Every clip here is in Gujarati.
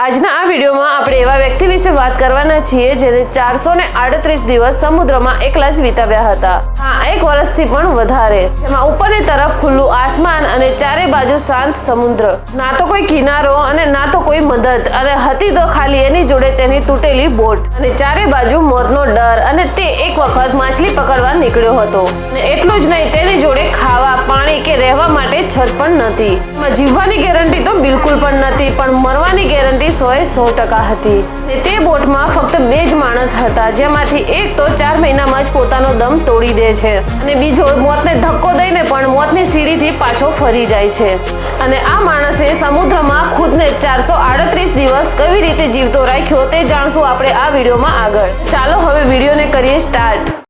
આજના આ વિડીયોમાં આપણે એવા વ્યક્તિ વિશે વાત કરવાના છીએ જેને ચારસો ને આડત્રીસ દિવસ સમુદ્રમાં એકલા જ વિતાવ્યા હતા. હા, એક વર્ષથી પણ વધારે. જેમાં ઉપરની તરફ ખુલ્લું આસમાન અને ચારે બાજુ શાંત સમુદ્ર. ના તો કોઈ કિનારો અને ના તો કોઈ મદદ. અને હતી તો ખાલી એની જોડે તેની તૂટેલી બોટ. અને ચારે બાજુ મોતનો ડર અને તે એક વખત માછલી પકડવા નીકળ્યો હતો. અને એટલું જ નહીં, તેની જોડે ખાવા, પાણી કે રહેવા માટે છત પણ નથી. જીવવાની ગેરંટી તો બિલકુલ પણ નથી, પણ મરવાની ગેરંટી સો એ સો ટકા હતી. ને તે બોટમાં ફક્ત બે જ માણસ હતા, જેમાંથી એક તો ચાર મહિનામાં જ પોતાનો દમ તોડી દે છે અને બીજો મોતને ધક્કો દઈને પણ મોતની સીડીથી પાછો ફરી જાય છે. અને આ માણસે સમુદ્રમાં ખુદને ચારસો આડત્રીસ દિવસ કેવી રીતે જીવતો રાખ્યો તે જાણશું આપણે આ વિડીયોમાં આગળ. ચાલો હવે વિડીયોને કરીએ સ્ટાર્ટ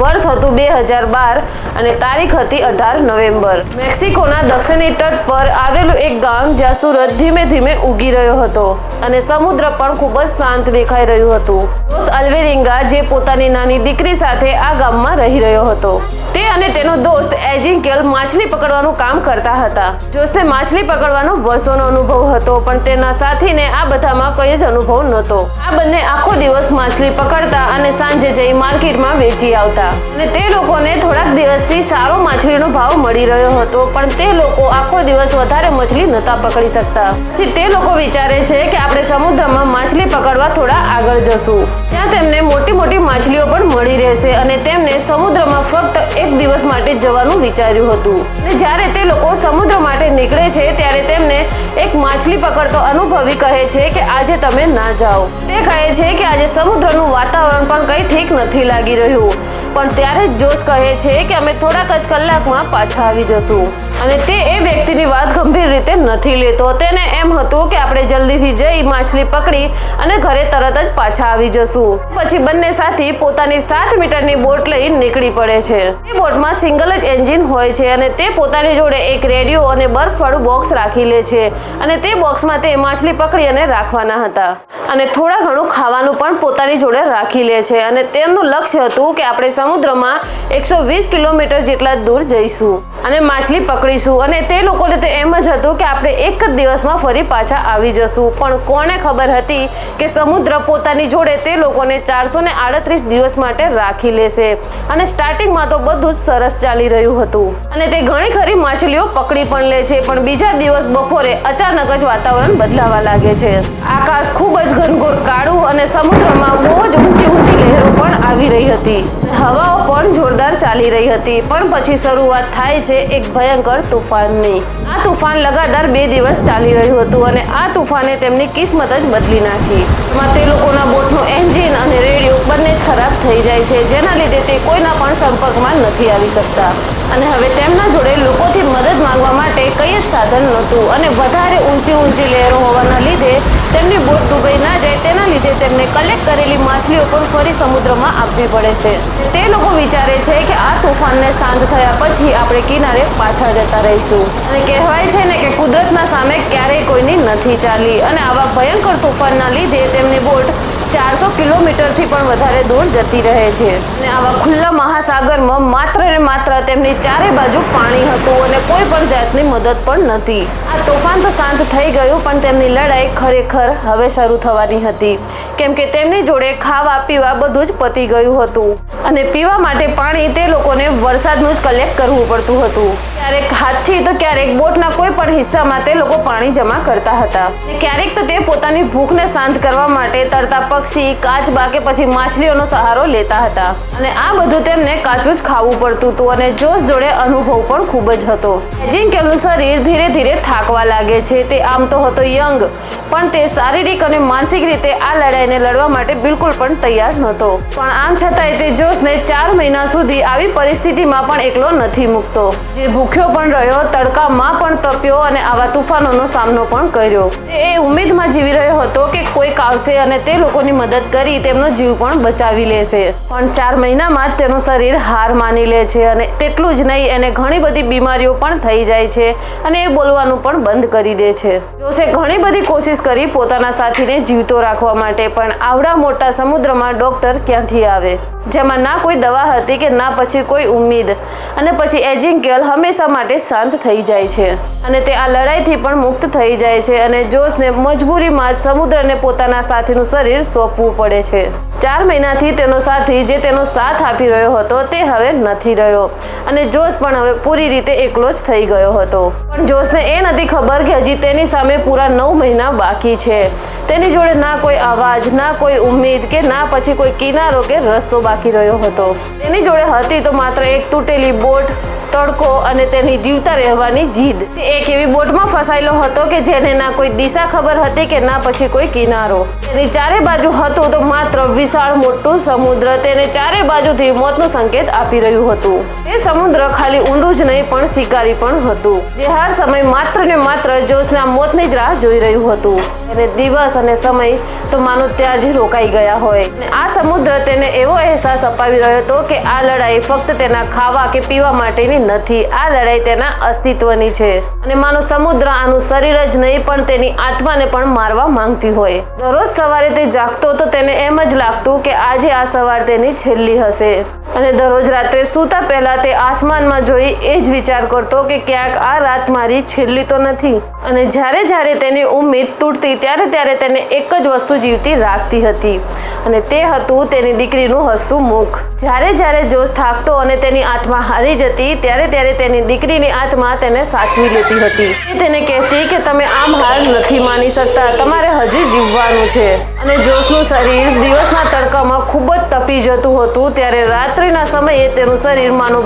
વર્ષ હતું બે હજાર બાર અને તારીખ હતી અઢાર નવેમ્બર. મેક્સિકોના દક્ષિણી તટ પર આવેલું એક ગામ જ્યાં સૂરજ ધીમે ધીમે ઉગી રહ્યો હતો અને સમુદ્ર પણ ખૂબ જ શાંત દેખાઈ રહ્યું હતું. દોસ્ત અલ્વેરિંગા જે પોતાની નાની દીકરી સાથે આ ગામમાં રહી રહ્યો હતો. તે અને તેનો દોસ્ત એજિંકેલ માછલી પકડવાનું કામ કરતા હતા. જોસને માછલી પકડવાનો વર્ષોનો અનુભવ હતો, પણ તેના સાથીને આ બધામાં કોઈ જ અનુભવ નહોતો. આ બંને આખો દિવસ માછલી પકડતા અને સાંજે જઈ માર્કેટમાં વેચી આવતા. અને તે લોકોને થોડાક દિવસથી સારો માછલીનો ભાવ મળી રહ્યો હતો, પણ તે લોકો આખો દિવસ વધારે માછલી નતા પકડી શકતા. પછી તે લોકો વિચારે છે કે આપણે સમુદ્રમાં માછલી પકડવા થોડા આગળ જશું. ત્યાં તેમને મોટી મોટી માછલીઓ પણ મળી રહેશે અને તેમને સમુદ્રમાં ફક્ત એક દિવસ માટે જવાનું વિચાર્યું હતું. અને જ્યારે તે લોકો સમુદ્ર માટે નીકળે છે, ત્યારે તેમને એક માછલી પકડતો અનુભવી કહે છે કે આજે તમે ના જાઓ. તે કહે છે કે આજે સમુદ્રનું વાતાવરણ પણ કંઈ ઠીક નથી લાગી રહ્યું. પણ ત્યારે જોશ કહે છે કે અમે થોડાક જ કલાકમાં પાછા આવી જશું. અને તે એ વ્યક્તિની વાત ગંભીર રીતે નથી લેતો. તેને એમ હતું કે આપણે જલ્દીથી જઈ માછલી પકડી અને ઘરે તરત જ પાછા આવી જશું. પછી બંને સાથી પોતાની સાત મીટરની બોટ લઈ નીકળી પડે છે. તે બોટમાં સિંગલ જ એન્જિન હોય છે અને તે પોતાની જોડે એક રેડિયો અને બરફવાળું બોક્સ રાખી લે છે. અને તે બોક્સમાં તે માછલી પકડી અને રાખવાના હતા. અને થોડા ઘણું ખાવાનું પણ પોતાની જોડે રાખી લે છે. અને તેમનું લક્ષ્ય હતું કે આપણે સમુદ્રમાં એકસો વીસ કિલોમીટર જેટલા દૂર જઈશું અને માછલી પકડીશું. અને તે લોકોને તો એમ જ હતું કે આપણે એક જ દિવસમાં ફરી પાછા આવી જશું. પણ કોને ખબર હતી કે સમુદ્ર પોતાની જોડે તે લોકોને ચારસો ને આડત્રીસ દિવસ માટે રાખી લેશે. અને સ્ટાર્ટિંગમાં તો બધું જ સરસ ચાલી રહ્યું હતું. અને તે ઘણી ખરી માછલીઓ પકડી પણ લે છે, પણ બીજા દિવસ બપોરે અચાનક જ વાતાવરણ બદલાવા લાગે છે. આકાશ ખૂબ જ ઘનઘોર કાળું અને સમુદ્રમાં બહુ જ ઊંચી ઊંચી લહેરો પણ આવી રહી હતી. હવાઓ પણ જોરદાર ચાલી રહી હતી, પણ પછી શરૂઆત થાય છે એક ભયંકર તુફાનની. આ તુફાન લગાતાર બે દિવસ ચાલી રહ્યું હતું અને આ તુફાને તેમની કિસ્મત જ બદલી નાખી. એમાં તે લોકોના બોટનું એન્જિન અને રેડિયો બંને જ ખરાબ થઈ જાય છે. જેના લીધે તે કોઈના પણ સંપર્કમાં નથી આવી શકતા. અને હવે તેમના જોડે લોકોથી મદદ માંગવા માટે કંઈ જ સાધન નહોતું. અને વધારે ઊંચી ઊંચી લહેરો હોવાના લીધે તેમની બોટ ડૂબાઈ ના જાય. તેના લીધે તેમને કલેક્ટ કરેલી માછલીઓ પણ ફરી સમુદ્રમાં આપવી પડે છે. તે લોકો વિચારે છે કે આ તોફાનને શાંત થયા પછી આપણે કિનારે પાછા જતા રહીશું. અને કહેવાય છે ને કે કુદરતના સામે ક્યારેય કોઈની નથી ચાલી. અને આવા ભયંકર તોફાનના લીધે તેમની બોટ ચારસો કિલોમીટરથી પણ વધારે દૂર જતી રહે છે. અને આવા ખુલ્લા મહાસાગરમાં માત્ર ને માત્ર તેમની ચારે બાજુ પાણી હતું અને કોઈ પણ જાતની મદદ પણ નથી. આ તોફાન તો શાંત થઈ ગયું, પણ તેમની લડાઈ ખરેખર હવે શરૂ થવાની હતી. કેમ કે તેમની જોડે ખાવા, પીવા બધું જ પતી ગયું હતું. અને પીવા માટે પાણી તે લોકોને વરસાદનું જ કલેક્ટ કરવું પડતું હતું. ક્યારેક હાથથી તો ક્યારેક બોટના કોઈ પણ હિસ્સામાં તે લોકો પાણી જમા કરતા હતા. ક્યારેક તો તે પોતાની ભૂખને શાંત કરવા માટે તરતા પક્ષી કાચબા કે પછી માછલીઓનો સહારો લેતા હતા. અને આ બધું તેમને કાચું જ ખાવું પડતું હતું અને જોશ જોડે અનુભવ પણ ખૂબ જ હતો. એજિંકેલનું શરીર ધીરે ધીરે થાકવા લાગે છે. તે આમ તો હતો યંગ, પણ તે શારીરિક અને માનસિક રીતે આ લડાઈને લડવા માટે બિલકુલ પણ તૈયાર નહોતો. પણ આમ છતાંય તે જોશને ચાર મહિના સુધી આવી પરિસ્થિતિમાં પણ એકલો નથી મૂકતો. જે ભૂખ્યો પણ રહ્યો, તડકામાં પણ તપ્યો અને આવા તુફાનોનો સામનો પણ કર્યો. તે એ ઉમેદમાં જીવી રહ્યો હતો કે કોઈક આવશે અને તે લોકોની મદદ કરી તેમનો જીવ પણ બચાવી લેશે. પણ ચાર મહિનામાં તેનું શરીર હાર માની લે છે અને તેટલું જ નહીં, એને ઘણી બધી બીમારીઓ પણ થઈ જાય છે અને એ બોલવાનું પણ બંધ કરી દે છે. જોશે ઘણી બધી કોશિશ કરી પોતાના સાથીને જીવતો રાખવા માટે પણ આવડા મોટા સમુદ્રમાં ડોક્ટર ક્યાંથી આવે? જેમાં ના કોઈ દવા હતી કે ના પછી કોઈ ઉમ્મીદ અને પછી એજિંક્યલ હંમેશા માટે શાંત થઈ જાય છે. અને તે આ લડાઈથી પણ મુક્ત થઈ જાય છે અને જોશને મજબૂરીમાં જ સમુદ્રને પોતાના સાથીનું શરીર સોંપવું પડે છે. ચાર મહિનાથી તેનો સાથી જે તેનો સાથ આપી રહ્યો હતો તે હવે નથી રહ્યો. અને જોશ પણ હવે પૂરી રીતે એકલો જ થઈ ગયો હતો. પણ જોશને એ નથી ખબર કે હજી તેની સામે પૂરા નવ મહિના બાકી છે. તેની જોડે ના કોઈ અવાજ, ના કોઈ ઉમ્મીદ કે ના પછી કોઈ કિનારો કે રસ્તો બાકી રહ્યો હતો. તેની જોડે હતી તો માત્ર એક તૂટેલી બોટ, તડકો અને તેની જીવતા રહેવાની જીદ. એક એવી બોટમાં ફસાયેલો હતો કે જેને ના કોઈ દિશા ખબર હતી કે ના પછી કોઈ કિનારો. તેની ચારે બાજુ હતું તો માત્ર વિશાળ મોટું સમુદ્ર. તેને ચારે બાજુથી મોતનું સંકેત આપી રહ્યું હતું. તે સમુદ્ર ખાલી ઊંડું જ નહીં, પણ શિકારી પણ હતું. જે હર સમય માત્ર ને માત્ર જોશના મોતની જ રાહ જોઈ રહ્યું હતું. અને દિવસ અને સમય તો માનો ત્યાં જ રોકાઈ ગયા હોય. અને આ સમુદ્ર તેને એવો અહેસાસ અપાવી રહ્યો હતો કે આ લડાઈ ફક્ત તેના ખાવા કે પીવા માટેની નથી, આ લડાઈ તેના અસ્તિત્વની છે. અને માનો સમુદ્ર આનું શરીર જ નહીં, પણ તેની આત્માને પણ મારવા માંગતી હોય. દરરોજ સવારે તે જાગતો તો તેને એમ જ લાગતું કે આજે આ સવાર તેની છેલ્લી હશે. અને દરરોજ રાત્રે સૂતા પહેલા તે આસમાનમાં જોઈ એ જ વિચાર કરતો કે ક્યાંક આ રાત મારી છેલ્લી તો નથી. અને જ્યારે જ્યારે તેની ઉમ્મીદ તૂટતી, ત્યારે ત્યારે તેને એક જ વસ્તુ જીવતી રાખતી હતી. અને તે હતું તેની દીકરીનું હસતું મુખ. જ્યારે જ્યારે જોશ થાકતો અને તેની આત્મા હારી જતી, ત્યારે ત્યારે તેની દીકરીની આત્મા તેને સાચવી લેતી હતી. તેને કહેતી કે તમે આમ હાર નથી માની શકતા, તમારે હજી જીવવાનું છે. અને જોશનું શરીર દિવસના તડકામાં ખૂબ જ તપી જતું હતું, ત્યારે રાત્રિના સમયે તેનું શરીર માનો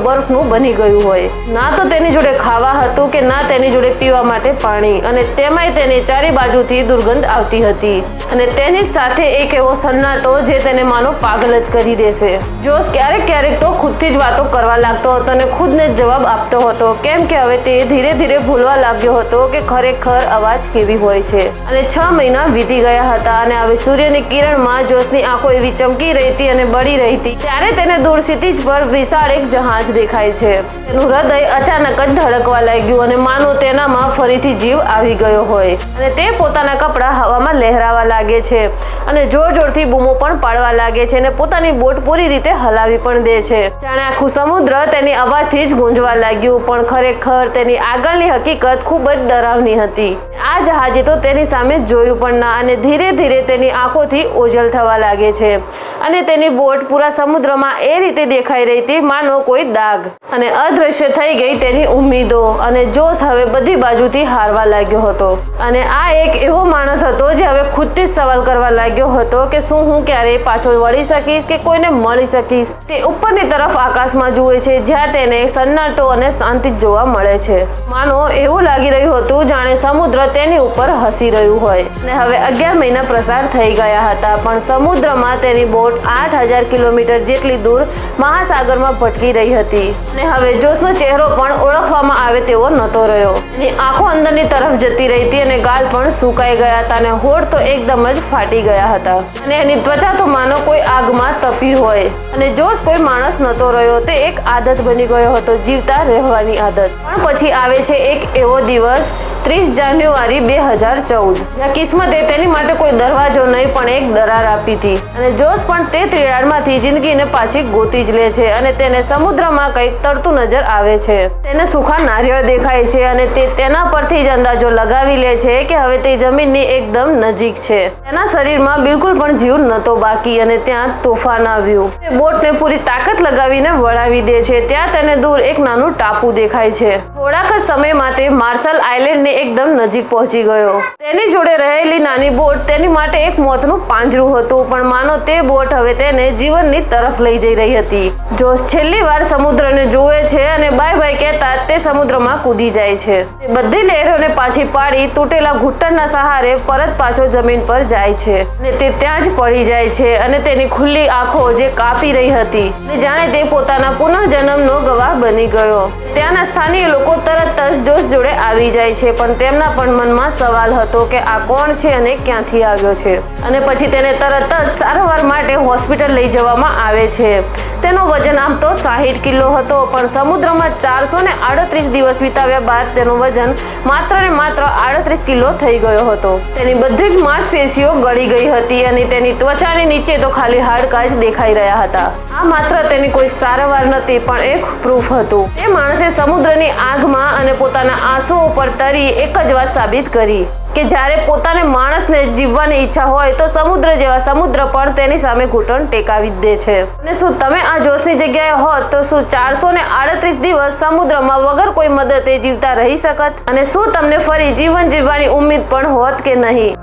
બની ગયું હોય. ના તો તેની જોડે ખાવા હતું કે ના તેની જોડે પીવા માટે પાણી. અને તેમાંય તેની ચારે બાજુથી દુર્ગંધ આવતી હતી. અને તેની સાથે એક એવો સન્નાટો જે તેને માનો પાગલ જ કરી દેશે. જોશ ક્યારેક ક્યારેક તો ખુદથી જ વાતો કરવા લાગતો હતો અને ખુદને જ જવાબ આપતો હતો. કેમ કે હવે તે ધીરે ધીરે ભૂલવા લાગ્યો હતો કે ખરેખર અવાજ કેવી હોય છે. અને છ મહિના વીતી ગયા હતા અને હવે સૂર્યની કિરણમાં જોશની આંખો એવી ચમકી રહી હતી અને બળી રહી હતી. ત્યારે તેને દૂર ક્ષિતિજ પર વિશાળ એક જહાજ દેખાય છે. તેનું હૃદય અચાનક જ ધડકવા લાગ્યું અને માનો તેનામાં ફરીથી જીવ આવી ગયો હોય. અને તે પોતાના કપડાં હવામાં લહેરાવા લાગે છે અને જોર જોરથી બૂમો પણ પાડવા લાગે છે અને પોતાની બોટ પૂરી રીતે હલાવી પણ દે છે. જાણે આખું સમુદ્ર તેની અવાજથી જ ગુંજવા લાગ્યું, પણ ખરેખર તેની આગળની હકીકત ખૂબ જ ડરાવની હતી. આ જહાજે તો તેની સામે જોયું પણ ના અને ધીરે ધીરે તેની આંખોથી ઓજલ થવા લાગે છે. અને તેની બોટ પૂરા સમુદ્રમાં એ રીતે દેખાઈ રહી હતી, માનો કોઈ દાગ. અને અદ્રશ્ય થઈ ગઈ તેની ઉમ્મીદો અને જોશ હવે બધી બાજુથી હારવા લાગ્યો હતો. અને આ એક એવો માણસ હતો જે હવે ખુદથી સવાલ કરવા લાગ્યો હતો કે શું હું ક્યારેય પાછો વળી શકીશ કે કોઈને મળી શકીશ? તે ઉપરની તરફ આકાશમાં જુએ છે, જ્યાં તેને સન્નાટો અને શાંતિ જોવા મળે છે. માનો, એવું લાગી રહ્યું હતું, જાણે સમુદ્ર તેની ઉપર હસી રહ્યું હોય. અને હવે અગિયાર મહિના પ્રસાર થઈ ગયા હતા, પણ સમુદ્રમાં તેની બોટ આઠ હજાર કિલોમીટર જેટલી દૂર મહાસાગરમાં ભટકી રહી હતી. અને હવે જોશનો ચહેરો પણ ઓળખવામાં આવે તેવો નહોતો રહ્યો. એની આંખો અંદરની તરફ જતી રહી હતી અને ગાલ પણ સુકાઈ ગયા હતા અને હોઠ તો એકદમ જ ફાટી ગયા હતા. અને એની ત્વચા તો માનો કોઈ આગમાં તપી હોય. અને જોશ કોઈ માણસ નહોતો રહ્યો, તે એક આદત બની ગયો હતો, જીવતા રહેવાની આદત. પણ પછી આવે છે એક એવો દિવસ ત્રીસ જાન્યુઆરી બે હજાર ચૌદ. જ્યાં કિસ્મતે તેની માટે કોઈ દરવાજો નહીં, પણ એક દરાર આપી હતી. અને જોશ પણ તે તિરાડમાંથી જિંદગીને પાછી ગોતી જ લે છે અને તેને સમુદ્રમાં કંઈક તરતું નજર આવે છે. તેને સુખા નારિયેળ દેખાય છે અને તે તેના પરથી જ અંદાજો લગાવી લે છે કે હવે તે જમીનની એકદમ નજીક છે. તેના શરીરમાં બિલકુલ પણ જીવ નહોતો બાકી અને ત્યાં તોફાન આવ્યું. તે બોટને પૂરી તાકાત લગાવીને વળાવી દે છે. ત્યાં તેને દૂર એક નાનું ટાપુ દેખાય છે. થોડાક જ સમયમાં તે માર્શલ આઇલેન્ડની એકદમ નજીક પહોંચી ગયો. તેની જોડે રહેલી નાની બોટ તેની માટે એક મોતનું પાંજરું હતું, પણ માનો તે બોટ હવે તેને જીવનની તરફ લઈ જઈ રહી હતી. જોશ છેલ્લી વાર સમુદ્રને જોવે છે અને બાય બાય કહેતા તે સમુદ્રમાં કૂદી જાય છે. બધી લહેરોને પાછી પાડી તૂટેલા ઘૂંટણના સહારે પરત પાછો જમીન પર જાય છે અને તે ત્યાં જ પડી જાય છે અને તેની ખુલ્લી આંખો જે કાપી રહી હતી. જાણે તે પોતાના પુનઃજન્મનો ગવાહ બની ગયો. ત્યાંના સ્થાનીય લોકો તરત જ જોશ જોડે આવી જાય છે, પણ તેમના પણ મનમાં સવાલ હતો કે આ કોણ છે અને ક્યાંથી આવ્યો છે? અને પછી તેને તરત જ સારવાર માટે હોસ્પિટલ લઈ જવામાં આવે છે. તેનો વજન આમ તો સાહીઠ કિલો હતો, પણ સમુદ્રમાં ચારસો ને આડત્રીસ દિવસ વિતાવ્યા બાદ તેનું વજન માત્ર ને માત્ર આડત્રીસ કિલો થઈ ગયો હતો. તેની બધી જ માંસપેશીઓ ગળી ગઈ હતી અને તેની ત્વચાની નીચે તો ખાલી હાડકા જ દેખાઈ રહ્યા હતા. આ માત્ર તેની કોઈ સારવાર નથી, પણ એક પ્રૂફ હતું. તે માણસે સમુદ્રની આગમાં અને પોતાના આંસુઓ પર તરી એક જ વાત સાબિત કરી કે જ્યારે પોતાને માણસને જીવવાની ઈચ્છા હોય તો સમુદ્ર જેવા સમુદ્ર પણ તેની સામે ઘૂંટણ ટેકાવી દે છે. અને શું તમે આ જોશની જગ્યાએ હોત તો શું ચારસો ને આડત્રીસ દિવસ સમુદ્રમાં વગર કોઈ મદદે જીવતા રહી શકત? અને શું તમને ફરી જીવન જીવવાની ઉમ્મીદ પણ હોત કે નહીં?